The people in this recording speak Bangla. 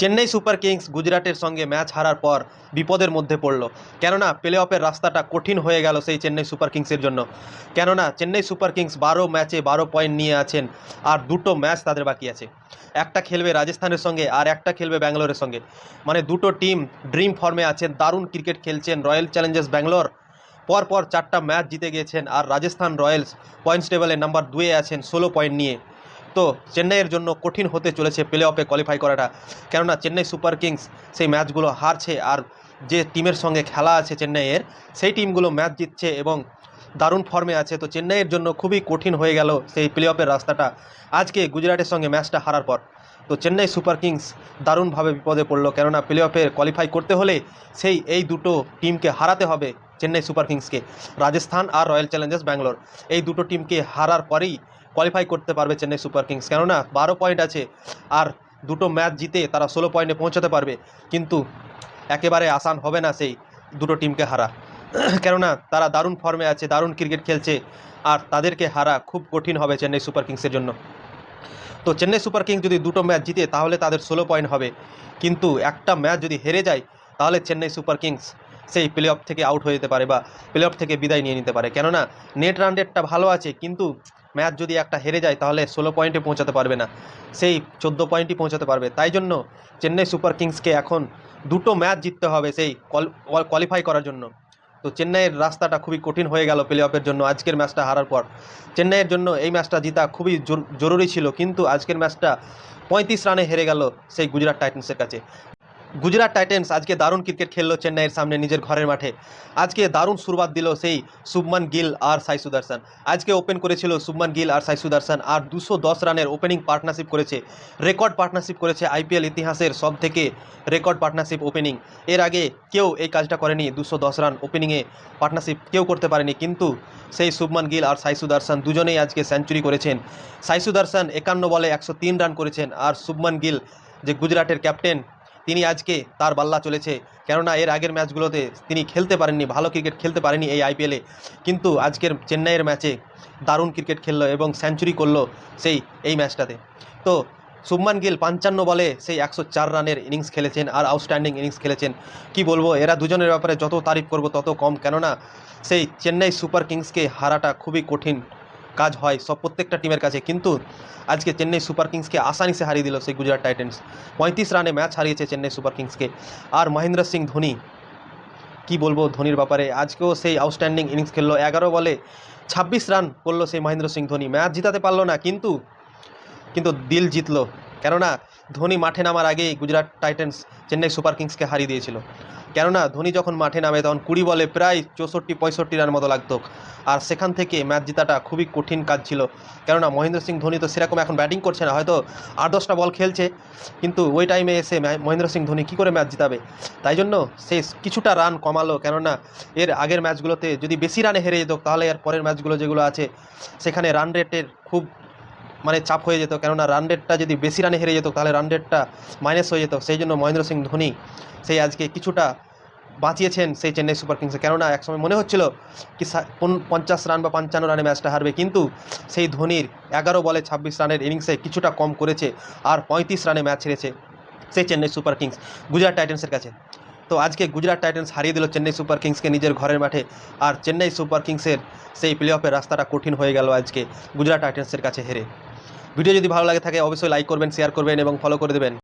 চেন্নাই সুপার কিংস গুজরাটের সঙ্গে ম্যাচ হারার পর বিপদের মধ্যে পড়ল। কেননা প্লে অফের রাস্তাটা কঠিন হয়ে গেল সেই চেন্নাই সুপার কিংসের জন্য। কেননা, চেন্নাই সুপার কিংস বারো ম্যাচে বারো পয়েন্ট নিয়ে আছেন আর দুটো ম্যাচ তাদের বাকি আছে। একটা খেলবে রাজস্থানের সঙ্গে আর একটা খেলবে ব্যাঙ্গালোরের সঙ্গে। মানে দুটো টিম ড্রিম ফর্মে আছেন, দারুণ ক্রিকেট খেলছেন রয়্যাল চ্যালেঞ্জার্স ব্যাঙ্গালোর পর পর চারটা ম্যাচ জিতে গিয়েছেন আর রাজস্থান রয়্যালস পয়েন্টস টেবলে নাম্বার দুয়ে আছেন, ষোলো পয়েন্ট নিয়ে। তো চেন্নাইয়ের জন্য কঠিন হতে চলেছে প্লে অফে কোয়ালিফাই করাটা। কেননা চেন্নাই সুপার কিংস সেই ম্যাচগুলো হারছে আর যে টিমের সঙ্গে খেলা আছে চেন্নাইয়ের, সেই টিমগুলো ম্যাচ জিতছে এবং দারুণ ফর্মে আছে। তো চেন্নাইয়ের জন্য খুবই কঠিন হয়ে গেল সেই প্লে অফের রাস্তাটা। আজকে গুজরাটের সঙ্গে ম্যাচটা হারার পর। তো চেন্নাই সুপার কিংস দারুণভাবে বিপদে পড়ল। কেননা প্লে অফে কোয়ালিফাই করতে হলে সেই, এই দুটো টিমকে হারাতে হবে চেন্নাই সুপার কিংসকে। রাজস্থান আর রয়্যাল চ্যালেঞ্জার্স ব্যাঙ্গালোর। এই দুটো টিমকে হারার পরেই কোয়ালিফাই করতে পারবে চেন্নাই সুপার কিংস। কেননা বারো পয়েন্ট আছে আর দুটো ম্যাচ জিতে তারা ষোলো পয়েন্টে পৌঁছাতে পারবে। কিন্তু একেবারে আসান হবে না সেই দুটো টিমকে হারা। কেননা তারা দারুণ ফর্মে আছে, দারুণ ক্রিকেট খেলছে আর তাদেরকে হারা খুব কঠিন হবে চেন্নাই সুপার কিংসের জন্য। তো চেন্নাই সুপার কিংস যদি দুটো ম্যাচ জিতে তাহলে তাদের ষোলো পয়েন্ট হবে। কিন্তু একটা ম্যাচ যদি হেরে যায় তাহলে চেন্নাই সুপার কিংস সেই প্লে অফ থেকে আউট হয়ে যেতে পারে বা প্লে অফ থেকে বিদায় নিয়ে নিতে পারে। কেননা নেট রান রেটটা ভালো আছে, কিন্তু ম্যাচ যদি একটা হেরে যায়, তাহলে ষোলো পয়েন্টে পৌঁছাতে পারবে না। সেই চোদ্দ পয়েন্টই পৌঁছাতে পারবে। তাই জন্য চেন্নাই সুপার কিংসকে এখন দুটো ম্যাচ জিততে হবে সেই কোয়ালিফাই করার জন্য। তো চেন্নাইয়ের রাস্তাটা খুবই কঠিন হয়ে গেল প্লে অফের জন্য আজকের ম্যাচটা হারার পর। চেন্নাইয়ের জন্য এই ম্যাচটা জিতা খুবই জরু- জরুরি ছিল, কিন্তু আজকের ম্যাচটা পঁয়ত্রিশ রানে হেরে গেল সেই গুজরাট টাইটান্সের কাছে। গুজরাট টাইটেন্স আজকে দারুণ ক্রিকেট খেললো চেন্নাইয়ের সামনে নিজের ঘরের মাঠে। আজকে দারুণ শুরুয়াত দিল সেই শুভমান গিল আর সাই সুদর্শন। আজকে ওপেন করেছিল শুভমান গিল আর সাই সুদর্শন আর দুশো দশ রানের ওপেনিং পার্টনারশিপ করেছে, রেকর্ড পার্টনারশিপ করেছে আইপিএল ইতিহাসের সব থেকে রেকর্ড পার্টনারশিপ ওপেনিং। এর আগে কেউ এই কাজটা করেনি, দুশো দশ রান ওপেনিংয়ে পার্টনারশিপ কেউ করতে পারেনি, কিন্তু সেই শুভমান গিল আর সাই সুদর্শন দুজনেই আজকে সেঞ্চুরি করেছেন। সাই সুদর্শন একান্ন বলে একশো তিন রান করেছেন আর শুভমান গিল যে গুজরাটের ক্যাপ্টেন তিনি আজকে তার বাল্লা চলেছে। কেননা এর আগের ম্যাচগুলোতে তিনি খেলতে পারেননি, ভালো ক্রিকেট খেলতে পারেনি এই আইপিএলে কিন্তু আজকের চেন্নাইয়ের ম্যাচে দারুণ ক্রিকেট খেললো এবং সেঞ্চুরি করল সেই, এই ম্যাচটাতে। তো শুভমান গিল পঞ্চান্ন বলে সেই একশো চার রানের ইনিংস খেলেছেন আর আউটস্ট্যান্ডিং ইনিংস খেলেছেন। কি বলব, এরা দুজনের ব্যাপারে যত তারিফ করব তত কম। কেননা সেই চেন্নাই সুপার কিংসকে হারাটা খুবই কঠিন। কাজ হয় সব প্রত্যেকটা টিমের কাছে। কিন্তু আজকে চেন্নাই সুপার কিংসকে আসানিসে হারিয়ে দিল সেই গুজরাট টাইটেন্স। পঁয়ত্রিশ রানে ম্যাচ হারিয়েছে চেন্নাই সুপার কিংসকে। আর মহেন্দ্র সিং ধোনি, কি বলব ধোনির ব্যাপারে? আজকেও সেই আউটস্ট্যান্ডিং ইনিংস খেললো। এগারো বলে ছাব্বিশ রান করল সেই মহেন্দ্র সিং ধোনি। ম্যাচ জিতাতে পারল না, কিন্তু কিন্তু দিল জিতলো। কেননা ধোনি মাঠে নামার আগেই গুজরাট টাইটেন্স চেন্নাই সুপার কিংসকে হারিয়ে দিয়েছিল। কেননা ধোনি যখন মাঠে নামে তখন কুড়ি বলে প্রায় চৌষট্টি, পঁয়ষট্টি রান মতো লাগতো। আর সেখান থেকে ম্যাচ জেতাটা খুবই কঠিন কাজ ছিল। কেননা মহেন্দ্র সিং ধোনি তো সেরকম এখন ব্যাটিং করছে না, হয়তো আট, দশটা বল খেলছে। কিন্তু ওই টাইমে এসে মহেন্দ্র সিং ধোনি কী করে ম্যাচ জিতাবে? তাই জন্য সে কিছুটা রান কমালো। কেননা এর আগের ম্যাচগুলোতে যদি বেশি রানে হেরে যেত, তাহলে এর পরের ম্যাচগুলো যেগুলো আছে, সেখানে রান রেটের খুব মানে চাপ হয়ে যেত। কেননা রান রেটটা যদি বেশি রানে হেরে যেত, তাহলে রান রেটটা মাইনাস হয়ে যেত। সেই জন্য মহেন্দ্র সিং ধোনি সেই আজকে কিছুটা বাঁচিয়েছেন সেই চেন্নাই সুপার কিংসে। কেননা একসময় মনে হচ্ছিল কি পঞ্চাশ রান বা পঞ্চান্ন রানে ম্যাচটা হারবে। কিন্তু সেই ধোনির এগারো বলে ছাব্বিশ রানের ইনিংসে কিছুটা কম করেছে আর পঁয়ত্রিশ রানে ম্যাচ হেরেছে সেই চেন্নাই সুপার কিংস গুজরাট টাইটান্সের কাছে। তো আজকে গুজরাট টাইটান্স হারিয়ে দিল চেন্নাই সুপার কিংসকে নিজের ঘরের মাঠে। আর চেন্নাই সুপার কিংসের সেই প্লে অফের রাস্তাটা কঠিন হয়ে গেল আজকে। গুজরাট টাইটান্সের কাছে হেরে। ভিডিও যদি ভালো লাগে থাকে, অবশ্যই লাইক করবেন শেয়ার করবেন এবং ফলো করে দেবেন।